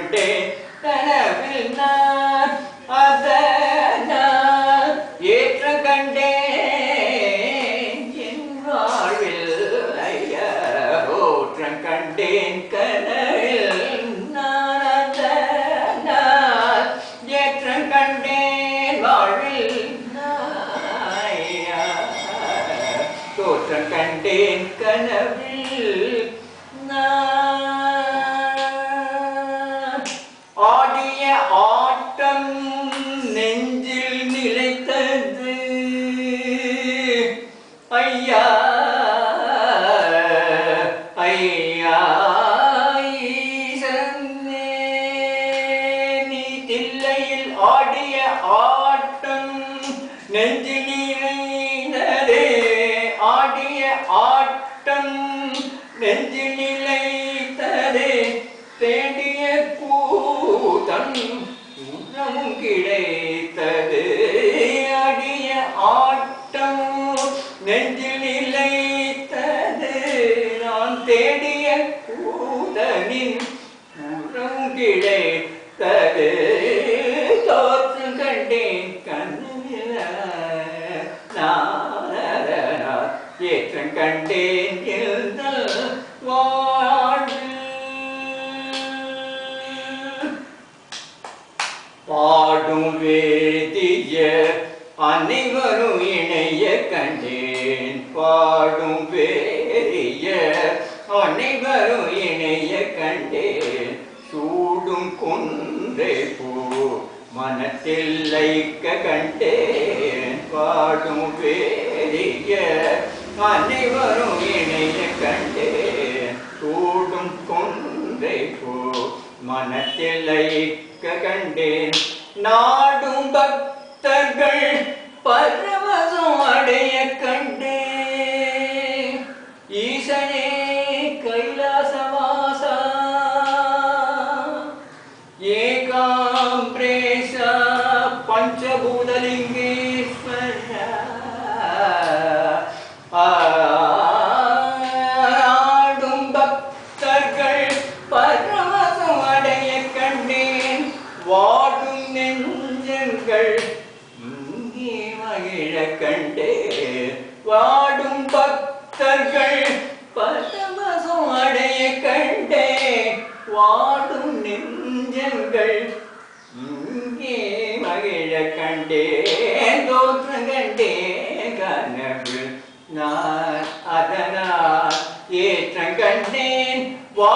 கண்டே கனவில் நான் அதனால் ஏற்ற கண்டே என் வாழ்வில் ஐயா ஓற்றம் கண்டேன். கனவில் நான் அதனால் ஏற்றம் கண்டேன். வாழ்வில் தோற்றம் கண்டேன். கனவில் நான் ஆடிய ஆட்டம் நெஞ்சில் ஆடிய ஆட்டம் நெஞ்சில் தரே தேடிய கூத்தம் உணவும் கிடைத்தது. ஆடிய ஆட்டம் நெஞ்சில் பாடும் வேதிய அனைவரும் இணைய கண்டேன். பாடும் வேதிய அனைவரும் இணைய கண்டேன். சூடும் குன்றை பூ மனத்தில் லைக்க கண்டேன். பாடும் வேதிய அனைவரும் இணைய கண்டேன் சூடும் கொன்றை போ மனத்தில் கண்டேன். நாடும் பக்தர்கள் பாடும் பக்தர்கள் பரவசம் அடைய கண்டே வாடும் நெஞ்சங்கள் இங்கே மகிழ கண்டே தோற்றம் கண்டே கனவு நான் அதனால் ஏற்றம் கண்டேன். வா